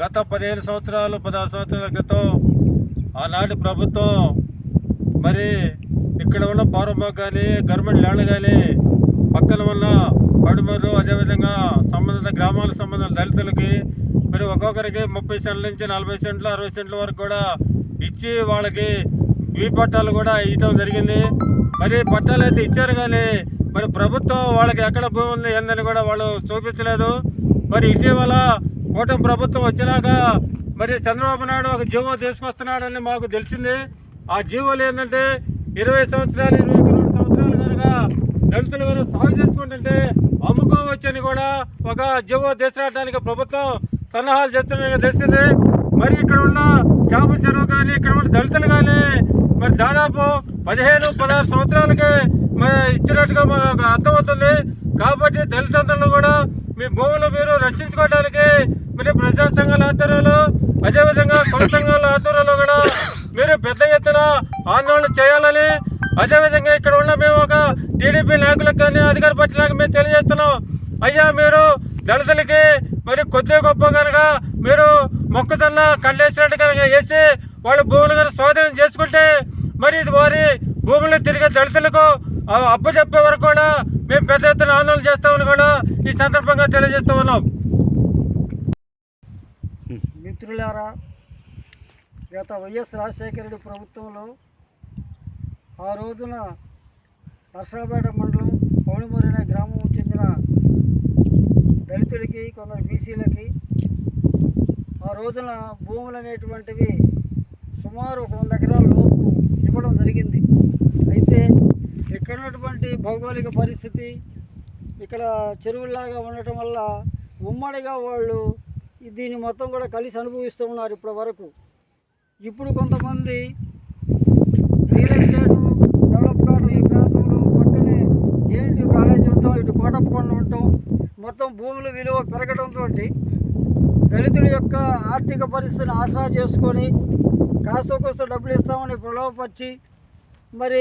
గత పదిహేను సంవత్సరాలు పదహారు సంవత్సరాల క్రితం ఆనాటి ప్రభుత్వం మరి ఇక్కడ ఉన్న పారంభం కానీ గవర్నమెంట్ ల్యాండ్ కానీ పక్కన ఉన్న పడుమరు అదేవిధంగా సంబంధిత గ్రామాలకు సంబంధించిన దళితులకి మరి ఒక్కొక్కరికి ముప్పై సెంట్ల నుంచి నలభై సెంట్లు అరవై సెంట్ల వరకు కూడా ఇచ్చి వాళ్ళకి ఈ పట్టాలు కూడా ఇవ్వడం జరిగింది. మరి పట్టాలు అయితే ఇచ్చారు కానీ మరి ప్రభుత్వం వాళ్ళకి ఎక్కడ భూమి ఉంది ఏందని కూడా వాళ్ళు చూపించలేదు. మరి ఇటీవల కూటమి ప్రభుత్వం వచ్చినాక మరి చంద్రబాబు నాయుడు ఒక జీవో తీసుకొస్తున్నాడని మాకు తెలిసింది. ఆ జీవోలు ఏంటంటే ఇరవై సంవత్సరాలు ఇరవై రెండు సంవత్సరాలు కనుక దళితులు కనుక సాగు చేసుకుంటుంటే అమ్ముకోవచ్చని కూడా ఒక జీవో తీసుకురావడానికి ప్రభుత్వం సన్నాహాలు చేస్తున్నట్టుగా తెలిసింది. మరి ఇక్కడ ఉన్న చేపల చెరువు కానీ ఇక్కడ ఉన్న దళితులు కానీ మరి దాదాపు పదిహేను పదహారు సంవత్సరాలకి మరి ఇచ్చినట్టుగా మాకు అర్థమవుతుంది. కాబట్టి దళితులను కూడా మీ భూములు మీరు రక్షించుకోవడానికి మరి ప్రజా సంఘాల ఆధ్వర్యంలో అదేవిధంగా కుల సంఘాల ఆధ్వర్యంలో కూడా మీరు పెద్ద ఎత్తున ఆందోళన చేయాలని అదేవిధంగా ఇక్కడ ఉన్న మేము ఒక టీడీపీ నాయకులకు కానీ అధికార పార్టీలకు మేము తెలియజేస్తున్నాం. అయ్యా మీరు దళితులకి మరి కొద్దిగా గొప్ప కనుక మీరు మొక్కజొన్న కండేసినట్టు కనుక వేసి వాళ్ళ భూములు కనుక స్వాధీనం చేసుకుంటే మరి ఇది వారి భూములు తిరిగే దళితులకు అప్పు చెప్పే వరకు కూడా మేము పెద్ద ఎత్తున ఆందోళన చేస్తామని కూడా ఈ సందర్భంగా తెలియజేస్తూ ఉన్నాం. మిత్రులారా గత వైఎస్ రాజశేఖర రెడ్డి ప్రభుత్వంలో ఆ రోజున నర్సాపేట మండలం పౌడిమూరి అనే గ్రామం చెందిన దళితులకి కొందరు బీసీలకి ఆ రోజున భూములు అనేటువంటివి సుమారు ఒక వంద ఎకరాల లోపు ఇవ్వడం జరిగింది. అయితే ఇక్కడ ఉన్నటువంటి భౌగోళిక పరిస్థితి ఇక్కడ చెరువుల్లాగా ఉండటం వల్ల ఉమ్మడిగా వాళ్ళు దీన్ని మొత్తం కూడా కలిసి అనుభవిస్తూ ఉన్నారు ఇప్పటి వరకు. ఇప్పుడు కొంతమంది రియల్ ఎస్టేట్ డెవలప్ కావడం ఈ ప్రాంతంలో పక్కనే జేఎన్టీ కాలేజీ ఉండటం ఇటు కోటప్పకొండ ఉండటం మొత్తం భూముల విలువ పెరగడంతో దళితుల యొక్క ఆర్థిక పరిస్థితిని ఆసరా చేసుకొని కాస్త కోస్త డబ్బులు ఇస్తామని ప్రలోభపరిచి మరి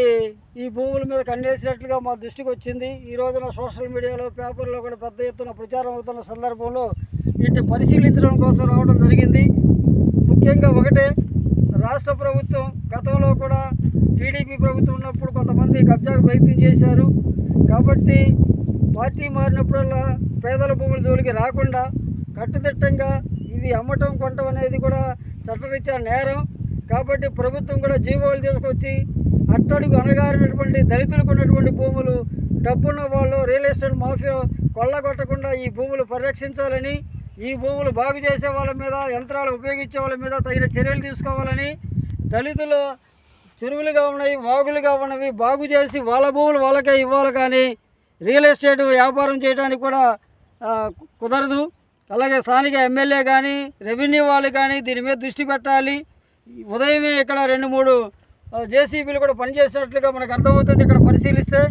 ఈ భూముల మీద కన్నేసినట్లుగా మా దృష్టికి వచ్చింది. ఈ రోజున సోషల్ మీడియాలో పేపర్లో కూడా పెద్ద ఎత్తున ప్రచారం అవుతున్న సందర్భంలో వీటిని పరిశీలించడం కోసం రావడం జరిగింది. ముఖ్యంగా ఒకటే రాష్ట్ర ప్రభుత్వం గతంలో కూడా టీడీపీ ప్రభుత్వం ఉన్నప్పుడు కొంతమంది కబ్జాకు ప్రయత్నం చేశారు. కాబట్టి పార్టీ మారినప్పుడల్లా పేదల భూముల జోలికి రాకుండా కట్టుదిట్టంగా ఇవి అమ్మటం కొనటం అనేది కూడా చట్టరీత్యా నేరం. కాబట్టి ప్రభుత్వం కూడా జీవోలు తీసుకొచ్చి అట్టడుగు అనగారినటువంటి దళితులకు ఉన్నటువంటి భూములు డబ్బున్న వాళ్ళు రియల్ ఎస్టేట్ మాఫియా కొల్లగొట్టకుండా ఈ భూములు పరిరక్షించాలని ఈ భూములు బాగు చేసే వాళ్ళ మీద యంత్రాలు ఉపయోగించే వాళ్ళ మీద తగిన చర్యలు తీసుకోవాలని దళితులు చెరువులుగా ఉన్నాయి వాగులుగా ఉన్నవి బాగు చేసి వాళ్ళ భూములు వాళ్ళకే ఇవ్వాలి కానీ రియల్ ఎస్టేట్ వ్యాపారం చేయడానికి కూడా కుదరదు. అలాగే స్థానిక ఎమ్మెల్యే కానీ రెవెన్యూ వాళ్ళు కానీ దీని మీద దృష్టి పెట్టాలి. ఉదయమే ఇక్కడ రెండు మూడు జేసీబీలు కూడా పనిచేసినట్లుగా మనకు అర్థమవుతుంది ఇక్కడ పరిశీలిస్తే.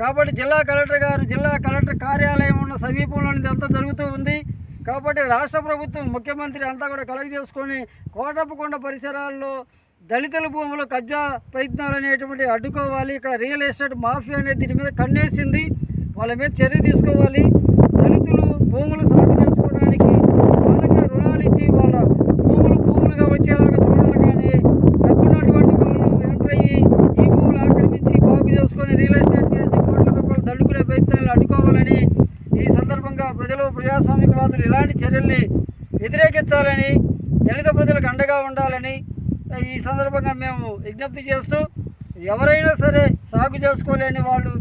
కాబట్టి జిల్లా కలెక్టర్ గారు జిల్లా కలెక్టర్ కార్యాలయం ఉన్న సమీపంలో ఇదంతా జరుగుతూ ఉంది. కాబట్టి రాష్ట్ర ప్రభుత్వం ముఖ్యమంత్రి అంతా కూడా కలెక్ట్ చేసుకొని కోటప్పకొండ పరిసరాల్లో దళితుల భూములు కబ్జా ప్రయత్నాలు అనేటువంటి అడ్డుకోవాలి. ఇక్కడ రియల్ ఎస్టేట్ మాఫియా అనేది దీని మీద కన్నేసింది. వాళ్ళ మీద చర్య తీసుకోవాలి. దళితులు భూములు సాగు చేసుకోవడానికి వాళ్ళకి రుణాలు ఇచ్చి వాళ్ళ భూములు భూములుగా వచ్చేలాగా చూడాలి కానీ డబ్బున్నటువంటి వాళ్ళు ఎంటర్ అయ్యి ఈ భూములు ఆక్రమించి బాగు చేసుకొని రియల్ ఎస్టేట్ చేసి కోట్ల రూపాయలు దండుకునే ప్రయత్నాలు అడ్డుకోవాలని ఈ సందర్భంగా ప్రజలు ప్రజాస్వామికవాదులు ఇలాంటి చర్యల్ని వ్యతిరేకించాలని దళిత ప్రజలకు అండగా ఉండాలని ఈ సందర్భంగా మేము విజ్ఞప్తి చేస్తూ ఎవరైనా సరే సాగు చేసుకోలేని వాళ్ళు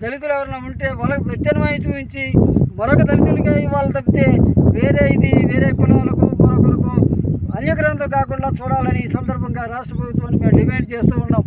దళితులు ఎవరైనా ఉంటే వాళ్ళకి ప్రత్యామ్నాయం చూపించి మరొక దళితులకి వాళ్ళు తప్పితే వేరే ఇది వేరే కులాలకు మరొకరకు అన్యగ్రంథం కాకుండా చూడాలని ఈ సందర్భంగా రాష్ట్ర ప్రభుత్వాన్ని మేము డిమాండ్ చేస్తూ ఉన్నాం.